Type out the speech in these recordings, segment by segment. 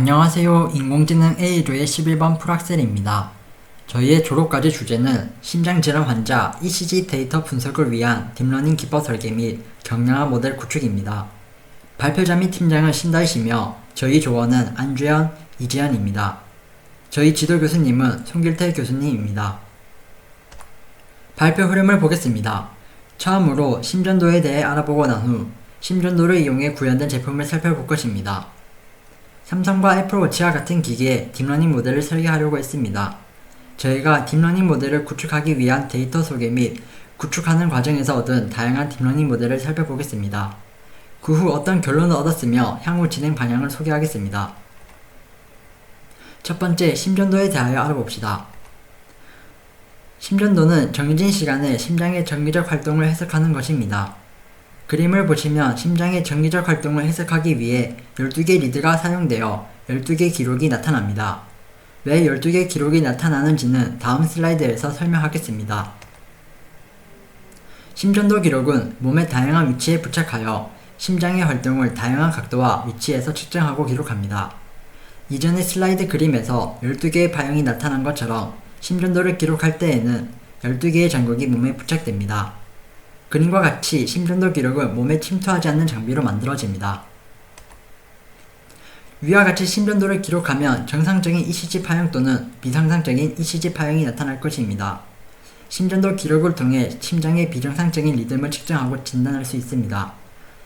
안녕하세요. 인공지능 A조의 11번 풀학셀입니다. 저희의 졸업과제 주제는 심장질환 환자 ECG 데이터 분석을 위한 딥러닝 기법 설계 및 경량화 모델 구축입니다. 발표자 및 팀장은 신다이시며 저희 조원은 안주현, 이지현입니다. 저희 지도 교수님은 송길태 교수님입니다. 발표 흐름을 보겠습니다. 처음으로 심전도에 대해 알아보고 난 후 심전도를 이용해 구현된 제품을 살펴볼 것입니다. 삼성과 애플워치와 같은 기기에 딥러닝 모델을 설계하려고 했습니다. 저희가 딥러닝 모델을 구축하기 위한 데이터 소개 및 구축하는 과정에서 얻은 다양한 딥러닝 모델을 살펴보겠습니다. 그 후 어떤 결론을 얻었으며 향후 진행 방향을 소개하겠습니다. 첫 번째, 심전도에 대하여 알아봅시다. 심전도는 정해진 시간에 심장의 정기적 활동을 해석하는 것입니다. 그림을 보시면 심장의 정기적 활동을 해석하기 위해 12개 리드가 사용되어 12개 기록이 나타납니다. 왜 12개 기록이 나타나는지는 다음 슬라이드에서 설명하겠습니다. 심전도 기록은 몸의 다양한 위치에 부착하여 심장의 활동을 다양한 각도와 위치에서 측정하고 기록합니다. 이전의 슬라이드 그림에서 12개의 파형이 나타난 것처럼 심전도를 기록할 때에는 12개의 장국이 몸에 부착됩니다. 그림과 같이 심전도 기록은 몸에 침투하지 않는 장비로 만들어집니다. 위와 같이 심전도를 기록하면 정상적인 ECG 파형 또는 비정상적인 ECG 파형이 나타날 것입니다. 심전도 기록을 통해 심장의 비정상적인 리듬을 측정하고 진단할 수 있습니다.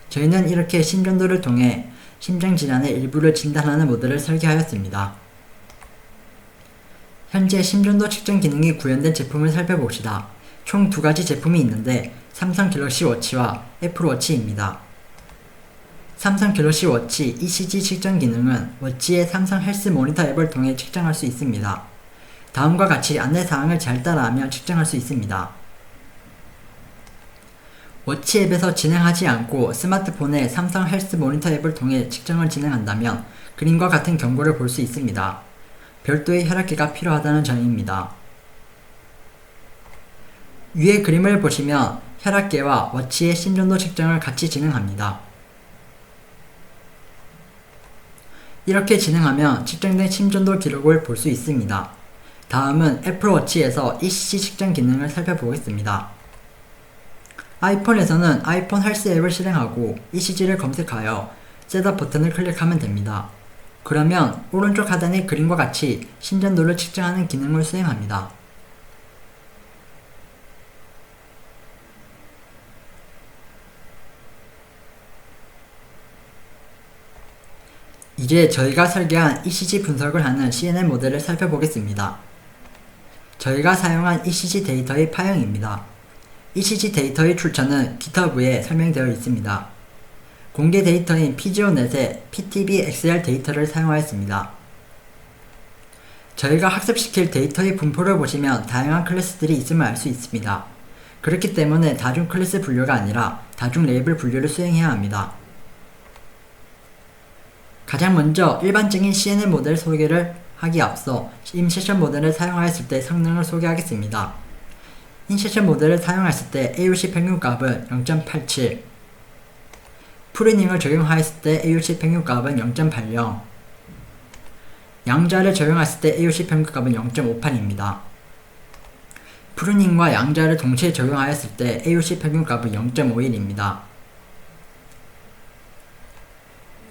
저희는 이렇게 심전도를 통해 심장 질환의 일부를 진단하는 모델을 설계하였습니다. 현재 심전도 측정 기능이 구현된 제품을 살펴봅시다. 총 두 가지 제품이 있는데 삼성 갤럭시 워치와 애플 워치입니다. 삼성 갤럭시 워치 ECG 측정 기능은 워치의 삼성 헬스 모니터 앱을 통해 측정할 수 있습니다. 다음과 같이 안내 사항을 잘 따라하면 측정할 수 있습니다. 워치 앱에서 진행하지 않고 스마트폰의 삼성 헬스 모니터 앱을 통해 측정을 진행한다면 그림과 같은 경고를 볼 수 있습니다. 별도의 혈압계가 필요하다는 점입니다. 위의 그림을 보시면 혈압계와 워치의 심전도 측정을 같이 진행합니다. 이렇게 진행하면 측정된 심전도 기록을 볼 수 있습니다. 다음은 애플워치에서 ECG 측정 기능을 살펴보겠습니다. 아이폰에서는 아이폰 헬스 앱을 실행하고 ECG를 검색하여 셋업 버튼을 클릭하면 됩니다. 그러면 오른쪽 하단의 그림과 같이 심전도를 측정하는 기능을 수행합니다. 이제 저희가 설계한 ECG 분석을 하는 CNN 모델을 살펴보겠습니다. 저희가 사용한 ECG 데이터의 파형입니다. ECG 데이터의 출처는 GitHub에 설명되어 있습니다. 공개 데이터인 PGONet의 PTB XR 데이터를 사용하였습니다. 저희가 학습시킬 데이터의 분포를 보시면 다양한 클래스들이 있음을 알 수 있습니다. 그렇기 때문에 다중 클래스 분류가 아니라 다중 레이블 분류를 수행해야 합니다. 가장 먼저 일반적인 CNN 모델 소개를 하기 앞서 인세션 모델을 사용하였을 때 성능을 소개하겠습니다. 인세션 모델을 사용했을 때 AUC 평균값은 0.87 프리닝을 적용하였을 때 AUC 평균값은 0.80 양자를 적용했을 때 AUC 평균값은 0.58입니다. 프루닝과 양자를 동시에 적용하였을 때 AUC 평균값은 0.51입니다.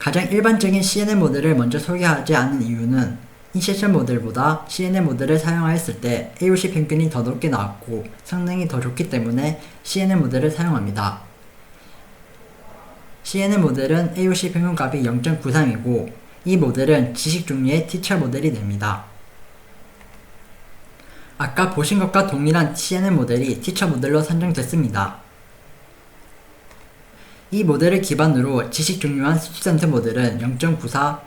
가장 일반적인 CNN 모델을 먼저 소개하지 않은 이유는 인세션 모델보다 CNN 모델을 사용하였을 때 AOC 평균이 더 높게 나왔고 성능이 더 좋기 때문에 CNN 모델을 사용합니다. CNN 모델은 AOC 평균값이 0.93이고 이 모델은 지식 종류의 티처 모델이 됩니다. 아까 보신 것과 동일한 CNN 모델이 티처 모델로 선정됐습니다. 이 모델을 기반으로 지식 종류한 스튜던트 모델은 0.94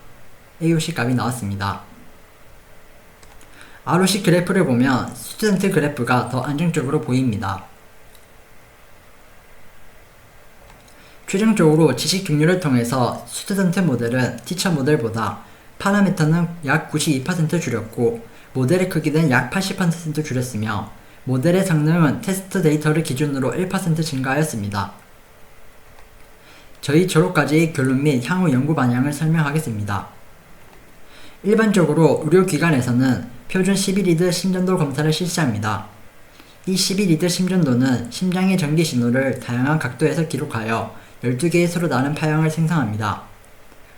AOC 값이 나왔습니다. ROC 그래프를 보면 스튜던트 그래프가 더 안정적으로 보입니다. 최종적으로 지식 종류를 통해서 스튜던트 모델은 티처 모델보다 파라미터는 약 92% 줄였고 모델의 크기는 약 80% 줄였으며 모델의 성능은 테스트 데이터를 기준으로 1% 증가하였습니다. 저희 졸업까지의 결론 및 향후 연구 방향을 설명하겠습니다. 일반적으로 의료기관에서는 표준 11리드 심전도 검사를 실시합니다. 이 11리드 심전도는 심장의 전기 신호를 다양한 각도에서 기록하여 12개의 서로 다른 파형을 생성합니다.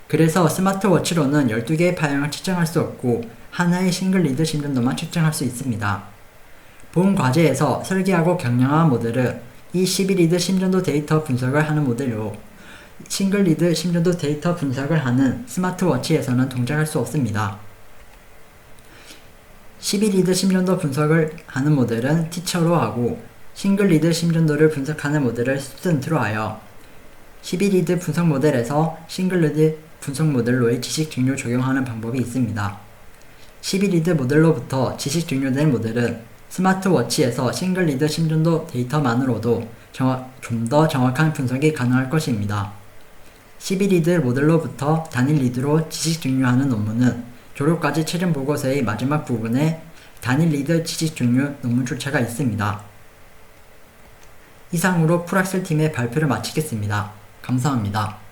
그래서 스마트워치로는 12개의 파형을 측정할 수 없고 하나의 싱글 리드 심전도만 측정할 수 있습니다. 본 과제에서 설계하고 경량화한 모델은 이 12리드 심전도 데이터 분석을 하는 모델로 싱글 리드 심전도 데이터 분석을 하는 스마트워치에서는 동작할 수 없습니다. 12리드 심전도 분석을 하는 모델은 티처로 하고 싱글 리드 심전도를 분석하는 모델을 스튜던트로 하여 12리드 분석 모델에서 싱글 리드 분석 모델로의 지식 증료 적용하는 방법이 있습니다. 12리드 모델로부터 지식 증료된 모델은 스마트워치에서 싱글 리드 심전도 데이터만으로도 좀 더 정확한 분석이 가능할 것입니다. 12리드 모델로부터 단일 리드로 지식 증료하는 논문은 졸업과제 최종 보고서의 마지막 부분에 단일 리드 지식 증료 논문 출처가 있습니다. 이상으로 풀학술 팀의 발표를 마치겠습니다. 감사합니다.